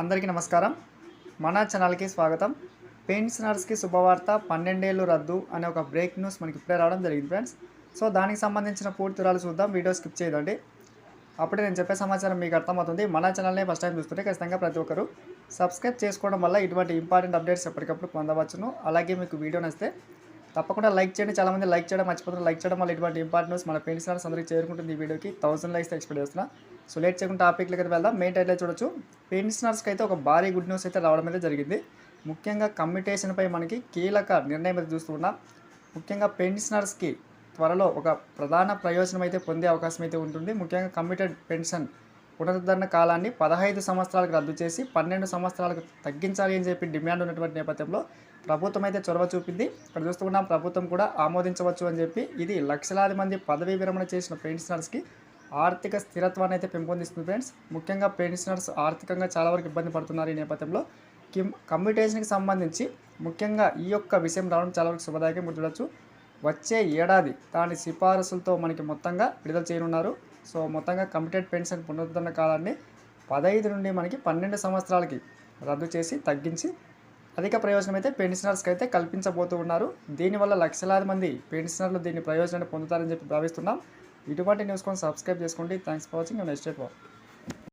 అందరికీ నమస్కారం. మన ఛానల్కి స్వాగతం. పెన్షనర్స్కి శుభవార్త పన్నెండేళ్ళు రద్దు అనే ఒక బ్రేక్ న్యూస్ మనకి ఇప్పుడే రావడం జరిగింది ఫ్రెండ్స్. సో దానికి సంబంధించిన పూర్తి వివరాలు చూద్దాం. వీడియో స్కిప్ చేయదండి. అప్పుడే నేను చెప్పే సమాచారం మీకు అర్థమవుతుంది. మన ఛానల్ని ఫస్ట్ టైం చూస్తుంటే ఖచ్చితంగా ప్రతి ఒక్కరు సబ్స్క్రైబ్ చేసుకోవడం వల్ల ఇటువంటి ఇంపార్టెంట్ అప్డేట్స్ ఎప్పటికప్పుడు పొందవచ్చును. అలాగే మీకు వీడియో నచ్చితే తప్పకుండా లైక్ చేయండి. చాలామంది లైక్ చేయడం మర్చిపోతున్నారు. లైక్ చేయడం వల్ల ఇటువంటి ఇంపార్టెంట్ న్యూస్ మన పెన్షనర్స్ అందరికీ చేరుకుంటుంది ఈ వీడియోకి. థౌసండ్ లైక్స్ ఎక్స్పెక్ట్ చేస్తున్నా సో లేట్ చేయకుండా టాపిక్లకి అయితే వెళ్దాం. మెయిన్ టైటిల్ చూడొచ్చు. పెన్షనర్స్కి అయితే ఒక భారీ గుడ్ న్యూస్ అయితే రావడం అయితే జరిగింది. ముఖ్యంగా కమ్యూటేషన్పై మనకి కీలక నిర్ణయం అయితే చూస్తున్నాం ముఖ్యంగా పెన్షనర్స్కి త్వరలో ఒక ప్రధాన ప్రయోజనం అయితే పొందే అవకాశం అయితే ఉంటుంది. ముఖ్యంగా కమ్యూటెడ్ పెన్షన్ పునరుద్ధరణ కాలాన్ని పదహైదు సంవత్సరాలకు రద్దు చేసి పన్నెండు సంవత్సరాలకు తగ్గించాలి అని చెప్పి డిమాండ్ ఉన్నటువంటి నేపథ్యంలో ప్రభుత్వం అయితే చొరవ చూపింది. ఇక్కడ చూస్తున్నాం ప్రభుత్వం కూడా ఆమోదించవచ్చు అని చెప్పి ఇది లక్షలాది మంది పదవీ విరమణ చేసిన పెన్షనర్స్కి ఆర్థిక స్థిరత్వాన్ని అయితే పెంపొందిస్తుంది ఫ్రెండ్స్. ముఖ్యంగా పెన్షనర్స్ ఆర్థికంగా చాలా వరకు ఇబ్బంది పడుతున్నారు ఈ నేపథ్యంలో. కిమ్ కమ్యూటేషన్కి సంబంధించి ముఖ్యంగా ఈ యొక్క విషయం రావడం చాలా వరకు శుభదాయకం మీరు వచ్చే ఏడాది దాని సిఫారసులతో మనకి మొత్తంగా విడుదల చేయనున్నారు. సో మొత్తంగా కమిటెడ్ పెన్షన్ పునరుద్ధరణ కాలాన్ని పదహైదు నుండి మనకి పన్నెండు సంవత్సరాలకి రద్దు చేసి తగ్గించి అధిక ప్రయోజనం అయితే పెన్షనర్స్కి అయితే కల్పించబోతూ ఉన్నారు. దీనివల్ల లక్షలాది మంది పెన్షనర్లు దీని ప్రయోజనాన్ని పొందుతారని చెప్పి భావిస్తున్నాం. ఇటువంటి న్యూస్ కోసం సబ్స్క్రైబ్ చేసుకోండి. Thanks for watching. Next day